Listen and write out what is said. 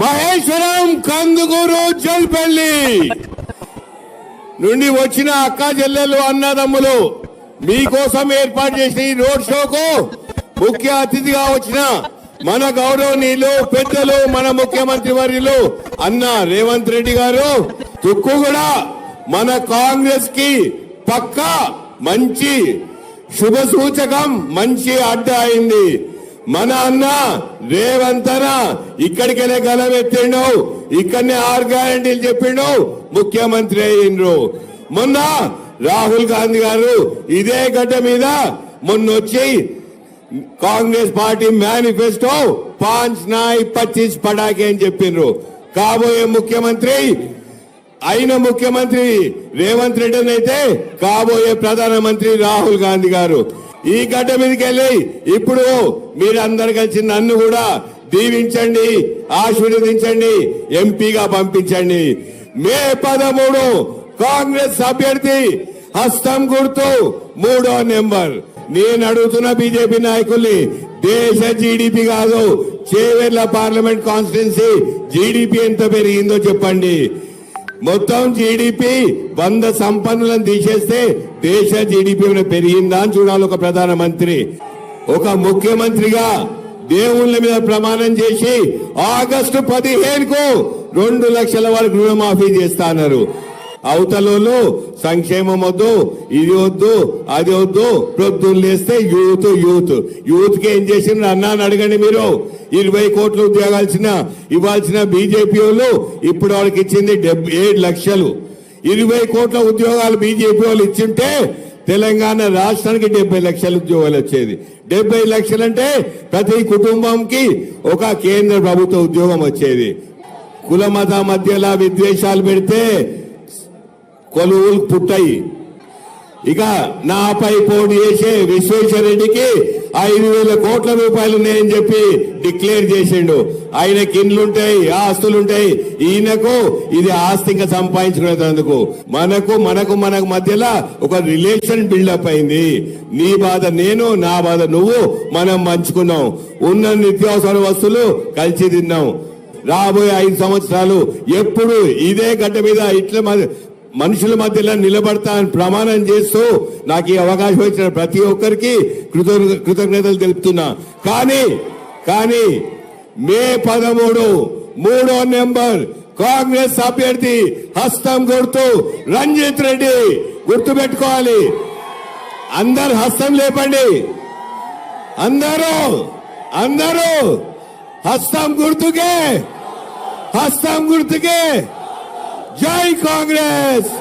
మహేశ్వరం కందుకూరు జల్పల్లి నుండి వచ్చిన అక్క చెల్లెలు అన్నదమ్ములు మీకోసం ఏర్పాటు చేసిన ఈ రోడ్ షోకు ముఖ్య అతిథిగా వచ్చిన మన గౌరవనీయులు పెద్దలు మన ముఖ్యమంత్రి వర్యులు అన్న రేవంత్ రెడ్డి గారు తుక్కు కూడా మన కాంగ్రెస్కి పక్క మంచి శుభ సూచకం మంచి అడ్డ అయింది. మన అన్న రేవంతన ఇక్కడికెళ్ళే గలం ఎత్తిండు ఇక్కడనే ఆరు గ్యారంటీలు చెప్పిండు. ముఖ్యమంత్రి అయ్యిండ్రు. మొన్న రాహుల్ గాంధీ గారు ఇదే గడ్డ మీద మొన్న వచ్చి కాంగ్రెస్ పార్టీ మేనిఫెస్టో పాంచ్ నాయ్ పచ్చీస్ పడాకే అని చెప్పిండ్రు. కాబోయే ముఖ్యమంత్రి అయిన ముఖ్యమంత్రి రేవంత్ రెడ్డి అయితే కాబోయే ప్రధానమంత్రి రాహుల్ గాంధీ గారు. ఈ గడ్డ మీదకి వెళ్ళి ఇప్పుడు మీరందరు కలిసి నన్ను కూడా దీవించండి ఆశీర్వదించండి ఎంపీగా పంపించండి. మే పదమూడు కాంగ్రెస్ అభ్యర్థి హస్తం గుర్తు మూడో నెంబర్. నేను అడుగుతున్న బీజేపీ నాయకుల్ని దేశ జీడిపి కాదు చేవేర్ల పార్లమెంట్ కాన్స్టిట్యున్సీ జీడిపి ఎంత పెరిగిందో చెప్పండి. మొత్తం జీడిపి వంద సంపన్నులను తీసేస్తే దేశ జీడిపి పెరిగిందా అని చూడాలి ఒక ప్రధానమంత్రి. ఒక ముఖ్యమంత్రిగా దేవుళ్ళ మీద ప్రమాణం చేసి ఆగస్టు పదిహేనుకు రెండు లక్షల వరకు రుణమాఫీ చేస్తా అన్నారు. అవతలలో సంక్షేమం వద్దు ఇది వద్దు అది వద్దు ప్రొద్దులు లేస్తే యూత్ యూత్. యూత్కి ఏం చేసిండ్రు? అన్నా అడగండి మీరు. ఇరవై కోట్ల ఉద్యోగాల్సిన ఇవ్వాల్సిన బీజేపీ వాళ్ళు ఇప్పుడు వాళ్ళకి ఇచ్చింది డెబ్బై ఏడు లక్షలు. ఇరవై కోట్ల ఉద్యోగాలు బీజేపీ వాళ్ళు ఇచ్చింటే తెలంగాణ రాష్ట్రానికి డెబ్బై లక్షల ఉద్యోగాలు వచ్చేది. డెబ్బై లక్షలంటే ప్రతి కుటుంబంకి ఒక కేంద్ర ప్రభుత్వ ఉద్యోగం వచ్చేది. కుల మత మధ్యలా విద్వేషాలు పెడితే కొలువులు పుట్టాయి. ఇక నాపై పోటీ చేసే విశ్వేశ్వరరెడ్డికి ఐదు వేల కోట్ల రూపాయలు ఉన్నాయని చెప్పి డిక్లేర్ చేసిండు. ఆయనకి ఇండ్లుంటాయి ఆస్తులుంటాయి. ఈయనకు ఇది ఆస్తి ఇంకా సంపాదించుకునేందుకు. మనకు మనకు మనకు మధ్యలో ఒక రిలేషన్ బిల్డప్ అయింది. నీ బాధ నేను నా బాధ నువ్వు మనం పంచుకున్నాం. ఉన్న నిత్యావసర వస్తువులు కలిసి తిన్నాం. రాబోయే ఐదు సంవత్సరాలు ఎప్పుడు ఇదే గడ్డ మీద ఇట్లా మనుషుల మధ్యలో నిలబడతా అని ప్రమాణం చేస్తూ నాకు ఈ అవకాశం ఇచ్చిన ప్రతి ఒక్కరికి కృతజ్ఞతలు తెలుపుతున్నా. కానీ కానీ మే పదమూడు మూడో నెంబర్ కాంగ్రెస్ అభ్యర్థి హస్తం గుర్తు రంజిత్ రెడ్డి గుర్తు పెట్టుకోవాలి అందరు హస్తం లేపండి. అందరూ అందరూ హస్తం గుర్తుకే హస్తం గుర్తుకే. జై కాంగ్రెస్